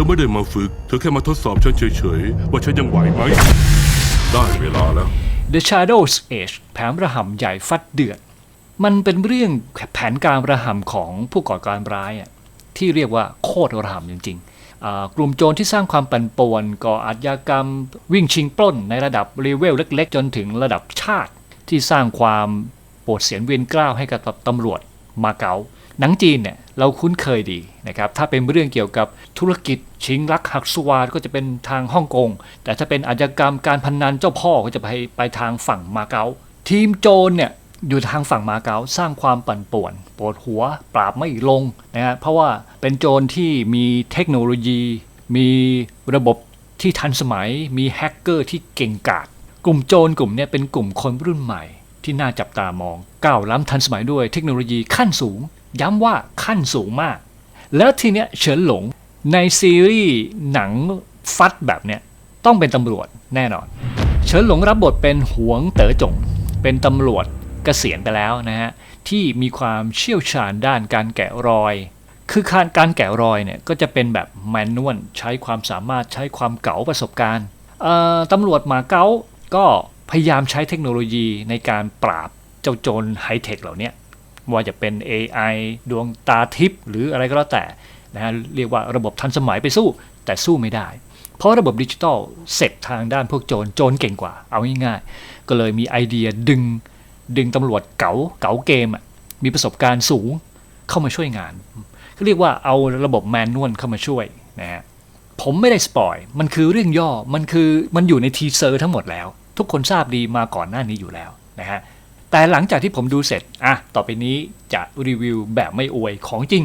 อไม่ได้มาฝึก เธอแค่มาทดสอบฉันเฉยๆ ว่าฉันยังไหวไหม ได้เวลาแล้ว The Shadows Age แผนระห่ำใหญ่ฟัดเดือด มันเป็นเรื่องแผนการระห่ำของผู้ก่อการร้ายอะที่เรียกว่าโคตรระห่ำจริง ๆ กลุ่มโจรที่สร้างความปั่นป่วน ก่ออาชญากรรม วิ่งชิงปล้นในระดับเลเวลเล็ก ๆ จนถึงระดับชาติที่สร้างความปวดเสียนเวียนกล้าวให้กับตำรวจมาเก๊า หนังจีนเนี่ยเราคุ้นเคยดีนะครับถ้าเป็นเรื่องเกี่ยวกับธุรกิจชิงลักหักสวาก็จะเป็นทางฮ่องกง แต่ถ้าเป็นอาชญากรรมการพนนันเจ้าพ่อก็จะไปไปทางฝั่งมาเก๊าทีมโจรเนี่ยอยู่ทางฝั่งมาเก๊าสร้างความปั่นป่วนปวดหัวปราบไม่ลงนะฮะเพราะว่าเป็นโจรที่มีเทคโนโลยี มีระบบที่ทันสมัย มีแฮกเกอร์ที่เก่งกาจกลุ่มโจรกลุ่มนี้เป็นกลุ่มคนรุ่นใหม่ที่น่าจับตามองก้าวล้ำทันสมัยด้วยเทคโนโลยีขั้นสูง ย้ำว่าขั้นสูงมาก แล้วทีเนี้ยเฉินหลงในซีรีส์หนังฟัดแบบเนี้ยต้องเป็นตำรวจแน่นอน เฉินหลงรับบทเป็นหวงเต๋อจง เป็นตำรวจเกษียณไปแล้วนะฮะ ที่มีความเชี่ยวชาญด้านการแกะรอย คือการการแกะรอยเนี่ยก็จะเป็นแบบแมนนวลใช้ความสามารถใช้ความเก๋าประสบการณ์ตำรวจหมาเก๊าก็พยายามใช้เทคโนโลยีในการปราบเจ้าโจรไฮเทคเหล่านี้ ว่าจะเป็น AI ดวงตาทิพย์หรืออะไรก็แล้วแต่นะฮะเรียกว่าระบบทันสมัยไปสู้แต่สู้ไม่ได้ เพราะระบบดิจิทัลเสร็จทางด้านพวกโจรโจรเก่งกว่า เอาง่ายๆ ก็เลยมีไอเดียดึง ดึงตำรวจเก๋าเก๋าเกมมีประสบการณ์สูงเข้ามาช่วยงานเขาเรียกว่าเอาระบบแมนนวลเข้ามาช่วยนะฮะผมไม่ได้สปอย มันคือเรื่องย่อ มันคือมันอยู่ในทีเซอร์ทั้งหมดแล้ว ทุกคนทราบดีมาก่อนหน้านี้อยู่แล้วนะฮะ แต่หลังจากที่ผมดูเสร็จ อะ ต่อไปนี้จะรีวิวแบบไม่อวยของจริง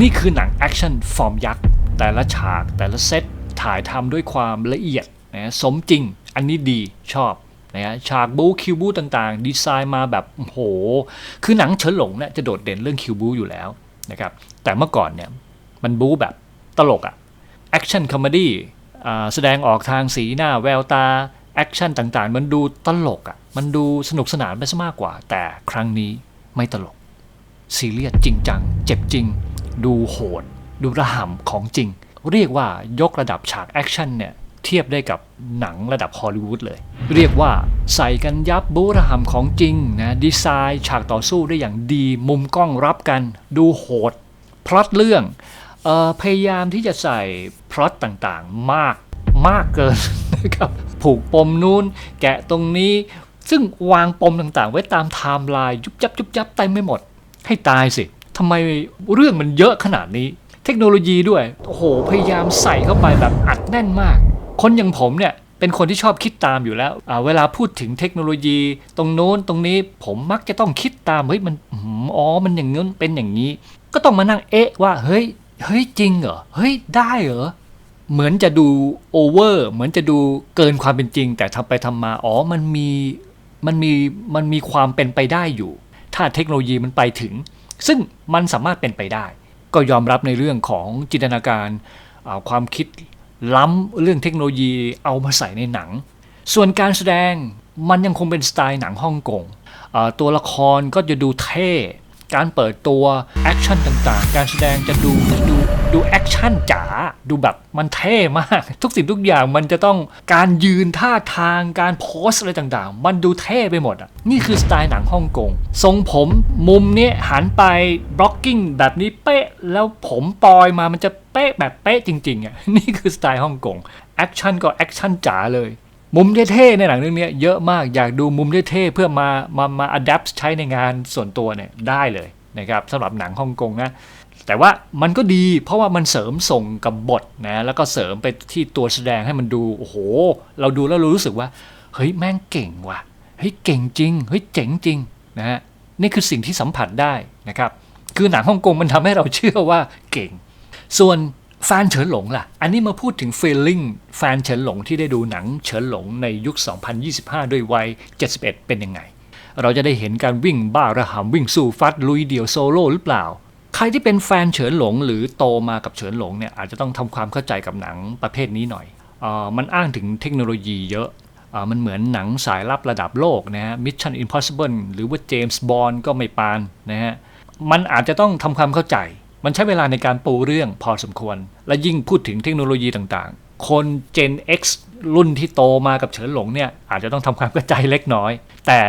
นี่คือหนังแอคชั่นฟอร์มยักษ์ แต่ละฉากแต่ละเซตถ่ายทำด้วยความละเอียดนะสมจริง อันนี้ดีชอบนะฮะฉากบูคิวบูต่างๆ ดีไซน์มาแบบโห คือหนังเฉินหลงเนี่ยจะโดดเด่นเรื่องคิวบูอยู่แล้วนะครับ แต่เมื่อก่อนเนี่ยมันบูแบบตลกอะแอคชั่นคอมเมดี้แสดงออกทางสีหน้าแววตาแอคชั่นต่างๆ มันดูตลกอะ่ะ มันดูสนุกสนานไปซะมากกว่า แต่ครั้งนี้ไม่ตลก ซีเรียสจริงจัง เจ็บจริง ดูโหด ดูระห่ำของจริง เรียกว่ายกระดับฉากแอคชั่นเนี่ยเทียบได้กับหนังระดับฮอลลีวูดเลย เรียกว่าใส่กันยับบูระห่ำของจริงนะดีไซน์ฉากต่อสู้ได้อย่างดี มุมกล้องรับกัน ดูโหด พล็อตเรื่องออพยายามที่จะใส่พล็อตต่างๆ มากมากเกินนะครับผูกปมนู้น แกะตรงนี้ ซึ่งวางปมต่างๆ ไว้ตามไทม์ไลน์ยุบยับยุบยับเต็มไม่หมด ให้ตายสิทำไมเรื่องมันเยอะขนาดนี้ เทคโนโลยีด้วย โอ้โห พยายามใส่เข้าไปแบบอัดแน่นมาก คนอย่างผมเนี่ยเป็นคนที่ชอบคิดตามอยู่แล้ว เวลาพูดถึงเทคโนโลยี ตรงโน้นตรงนี้ผมมักจะต้องคิดตาม เฮ้ยมัน อ๋อ มันอย่างนู้นเป็นอย่างนี้ ก็ต้องมานั่งเอ๊ะว่า เฮ้ย เฮ้ยจริงเหรอ เฮ้ยได้เหรอ เหมือนจะดูโอเวอร์ เหมือนจะดูเกินความเป็นจริง แต่ทำไปทำมา อ๋อ มันมี มันมีมันมีความเป็นไปได้อยู่ ถ้าเทคโนโลยีมันไปถึง ซึ่งมันสามารถเป็นไปได้ ก็ยอมรับในเรื่องของจินตนาการาความคิดล้ำเรื่องเทคโนโลยีเอามาใส่ในหนัง ส่วนการแสดงมันยังคงเป็นสไตล์หนังฮ่องกงตัวละครก็จะดูเท่ การเปิดตัวแอคชั่นต่างๆ การแสดงจะดูดู ดูแอคชั่นจ๋าดูแบบมันเท่มาก ทุกสิ่งทุกอย่างมันจะต้องการยืนท่าทางการโพสอะไรต่างๆ มันดูเท่ไปหมดอะนี่คือสไตล์หนังฮ่องกงทรงผมมุมเนี้ยหันไปบล็อกกิ้งแบบนี้เป๊ะ แล้วผมปลอยมามันจะเป๊ะแบบเป๊ะจริงๆอะนี่คือสไตล์ฮ่องกงแอคชั่นก็แอคชั่นจ๋าเลยมุมเท่ๆในหนังเรื่องนี้เยอะมากอยากดูมุมเท่ๆเพื่อมามามาอัดแอปใช้ในงานส่วนตัวเนี่ยได้เลย นะครับสำหรับหนังฮ่องกงนะแต่ว่ามันก็ดีเพราะว่ามันเสริมส่งกับบทนะแล้วก็เสริมไปที่ตัวแสดงให้มันดูโอ้โห เราดูแล้วเรารู้สึกว่า เฮ้ยแม่งเก่งว่ะเฮ้ยเก่งจริงเฮ้ยเจ๋งจริงนะฮะนี่คือสิ่งที่สัมผัสได้นะครับคือหนังฮ่องกงมันทำให้เราเชื่อว่าเก่ง ส่วนแฟนเฉินหลงล่ะ อันนี้มาพูดถึง feeling แฟนเฉินหลงที่ได้ดูหนังเฉินหลงในยุค 2025 ด้วยวัย 71 เป็นยังไง เราจะได้เห็นการวิ่งบ้าระหำวิ่งสู้ฟัดลุยเดี่ยวโซโล่หรือเปล่า ใครที่เป็นแฟนเฉินหลงหรือโตมากับเฉินหลงเนี่ยอาจจะต้องทำความเข้าใจกับหนังประเภทนี้หน่อยออมันอ้างถึงเทคโนโลยีเยอะมันเหมือนหนังสายลับระดับโลกนะฮะ Mission Impossible หรือว่า James Bond ก็ไม่ปานนะฮะ มันอาจจะต้องทำความเข้าใจ มันใช้เวลาในการปูเรื่องพอสมควร และยิ่งพูดถึงเทคโนโลยีต่างๆ คน Gen X รุ่นที่โตมากับเฉินหลงเนี่ย อาจจะต้องทำความเข้าใจเล็กน้อย แต่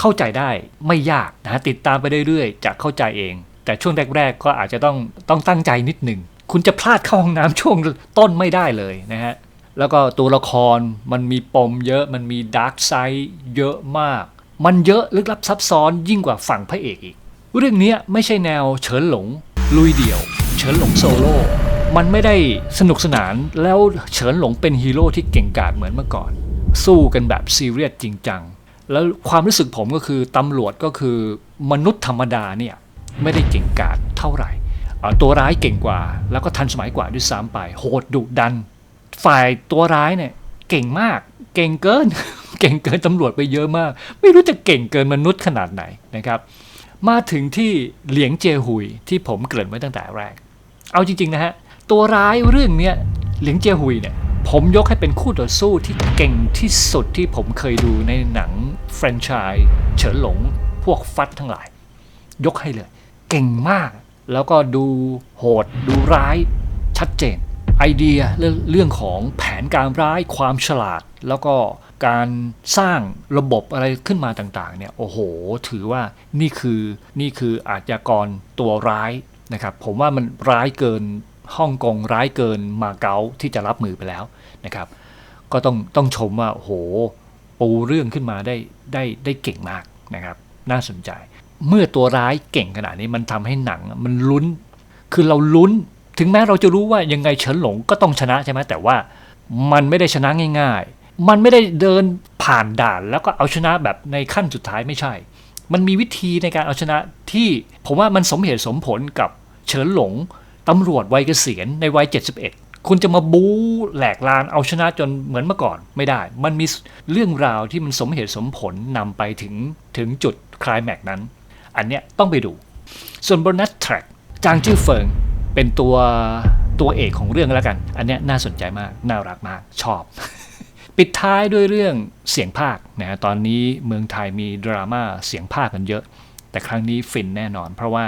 เข้าใจได้ไม่ยากนะติดตามไปเรื่อยๆจะเข้าใจเอง แต่ช่วงแรก ๆ ก็อาจจะต้องต้องตั้งใจนิดหนึ่งคุณจะพลาดเข้าห้องน้ำช่วงต้นไม่ได้เลยนะฮะแล้วก็ตัวละครมันมีปมเยอะมันมีดาร์กไซด์เยอะมาก มันเยอะลึกลับซับซ้อนยิ่งกว่าฝั่งพระเอกอีก เรื่องนี้ไม่ใช่แนวเฉินหลง ลุยเดี่ยว เฉินหลงโซโล่มันไม่ได้สนุกสนานแล้วเฉินหลงเป็นฮีโร่ที่เก่งกาจเหมือนเมื่อก่อน สู้กันแบบซีเรียสจริงจัง แล้วความรู้สึกผมก็คือตำรวจก็คือมนุษย์ธรรมดาเนี่ยไม่ได้เก่งกาจเท่าไหร่ตัวร้ายเก่งกว่า แล้วก็ทันสมัยกว่าด้วยซ้ำไปโหดดุดัน ฝ่ายตัวร้ายเนี่ยเก่งมาก เก่งเกิน เก่งเกินตำรวจไปเยอะมาก ไม่รู้จะเก่งเกินมนุษย์ขนาดไหนนะครับ มาถึงที่เหลียงเจหุยที่ผมเกริ่นไว้ตั้งแต่แรก เอาจริงๆนะฮะตัวร้ายเรื่องเนี้ยเหลียงเจหุยเนี่ย ผมยกให้เป็นคู่ต่อสู้ที่เก่งที่สุดที่ผมเคยดูในหนังแฟรนไชส์เฉินหลงพวกฟัดทั้งหลาย ยกให้เลย เก่งมาก แล้วก็ดูโหด ดูร้าย ชัดเจน ไอเดียเรื่องเรื่องของแผนการร้ายความฉลาด แล้วก็การสร้างระบบอะไรขึ้นมาต่างๆเนี่ยโอ้โห ถือว่านี่คือนี่คืออาชญากรตัวร้ายนะครับผมว่ามันร้ายเกิน ฮ่องกงร้ายเกินมาเก๊าที่จะรับมือไปแล้วนะครับ ก็ต้องต้องชมว่าโอ้โหปูเรื่องขึ้นมาได้ได้ได้เก่งมากนะครับ น่าสนใจ เมื่อตัวร้ายเก่งขนาดนี้มันทำให้หนังมันลุ้น คือเราลุ้นถึงแม้เราจะรู้ว่ายังไงเฉินหลงก็ต้องชนะใช่ไหมแต่ว่ามันไม่ได้ชนะง่าย ๆ มันไม่ได้เดินผ่านด่านแล้วก็เอาชนะแบบในขั้นสุดท้ายไม่ใช่ มันมีวิธีในการเอาชนะที่ผมว่ามันสมเหตุสมผลกับเฉินหลง ตำรวจวัยเกษียณในวัย 71 คุณจะมาบู๊แหลกลานเอาชนะจนเหมือนเมื่อก่อนไม่ได้ มันมีเรื่องราวที่มันสมเหตุสมผลนำไปถึงถึงจุดคลายแม็กนั้น อันเนี้ยต้องไปดู ส่วนโบนัสแทร็กจางจื้อเฟิงเป็นตัวตัวเอกของเรื่องแล้วกัน อันเนี้ยน่าสนใจมาก น่ารักมาก ชอบ ปิดท้ายด้วยเรื่องเสียงภาคนะฮะ ตอนนี้เมืองไทยมีดราม่าเสียงภาคกันเยอะ แต่ครั้งนี้ฟินแน่นอน เพราะว่า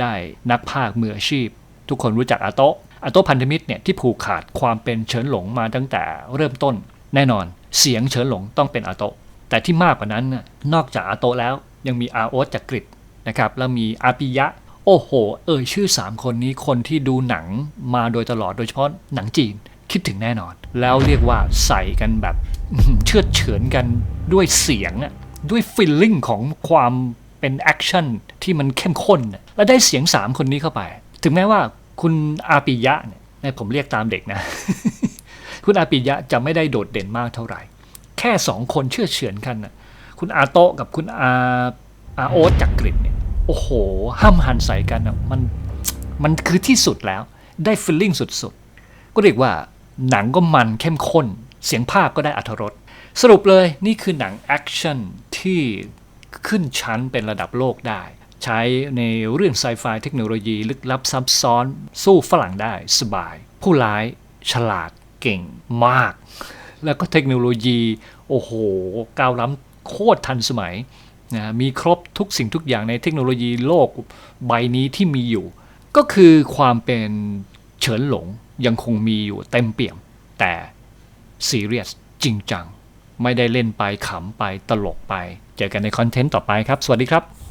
ได้นักภาคมืออาชีพ ทุกคนรู้จักอาโตะอาโตะพันธมิตรเนี่ยที่ผูกขาดความเป็นเฉินหลงมาตั้งแต่เริ่มต้น แน่นอนเสียงเฉินหลงต้องเป็นอาโตะแต่ที่มากกว่านั้นน่ะนอกจากอาโตะแล้วยังมีอาโอตจากกริดนะครับแล้วมีอาปิยะโอ้โห เอ่ยชื่อ 3 คนนี้คนที่ดูหนังมาโดยตลอดโดยเฉพาะหนังจีนคิดถึงแน่นอน แล้วเรียกว่าใส่กันแบบเชื่อเฉือนกันด้วยเสียงอะด้วยฟิลลิ่งของความเป็นแอคชั่นที่มันเข้มข้น แล้วได้เสียง 3 คนนี้เข้าไป ถึงแม้ว่าคุณอาปิยะเนี่ยผมเรียกตามเด็กนะ คุณอาปิยะจะไม่ได้โดดเด่นมากเท่าไหร่ แค่สองคนเชื่อเฉือนกันน่ะคุณอาโตกับคุณอาอาโอ๊ตจากกรีฑเนี่ยโอ้โห ห้ามหันใส่กันอะมันมันคือที่สุดแล้วได้ฟิลลิ่งสุดๆ ก็เรียกว่าหนังก็มันเข้มข้น เสียงภาคก็ได้อัธรสสรุปเลยนี่คือหนังแอคชั่นที่ขึ้นชั้นเป็นระดับโลกได้ ใช้ในเรื่องไซไฟเทคโนโลยีลึกลับซับซ้อน สู้ฝรั่งได้สบาย ผู้ร้ายฉลาดเก่งมาก แล้วก็เทคโนโลยี โอ้โห ก้าวล้ำโคตรทันสมัยนะมีครบทุกสิ่งทุกอย่างในเทคโนโลยีโลกใบนี้ที่มีอยู่ ก็คือความเป็นเฉินหลงยังคงมีอยู่เต็มเปี่ยม แต่ซีเรียสจริงจัง ไม่ได้เล่นไปขำไปตลกไป เจอกันในคอนเทนต์ต่อไปครับ สวัสดีครับ